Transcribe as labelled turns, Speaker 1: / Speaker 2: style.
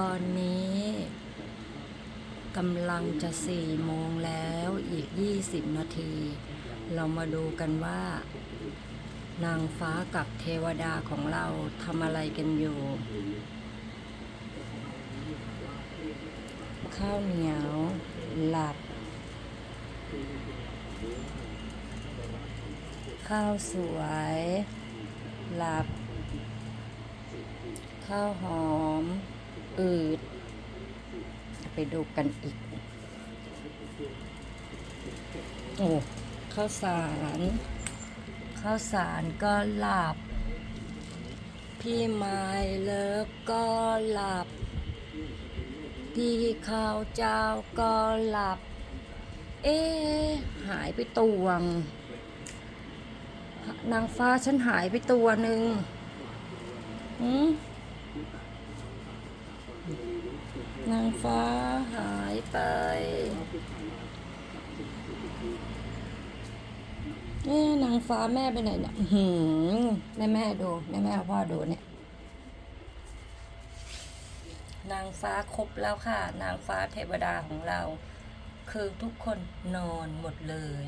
Speaker 1: ตอนนี้กำลังจะสี่โมงแล้วอีกยี่สิบนาที เรามาดูกันว่า นางฟ้ากับเทวดาของเราทำอะไรกันอยู่ ข้าวเหนียว หลับ ข้าวสวย หลับ ข้าวหอม อืดไปดูกันอีก โอ้ข้าวสาร ข้าวสารก็หลับ พี่ไม้เลิฟก็หลับ พี่ข้าวเจ้าก็หลับ เอ๊หายไปตัวง นางฟ้าฉันหายไปตัวหนึ่งหืม นางฟ้าหายไป เอ๊นางฟ้าแม่ไปไหนเนี่ยหืมแม่แม่ดู แม่แม่พ่อดูเนี่ย นางฟ้าครบแล้วค่ะ นางฟ้าเทวดาของเรา คือทุกคนนอนหมดเลย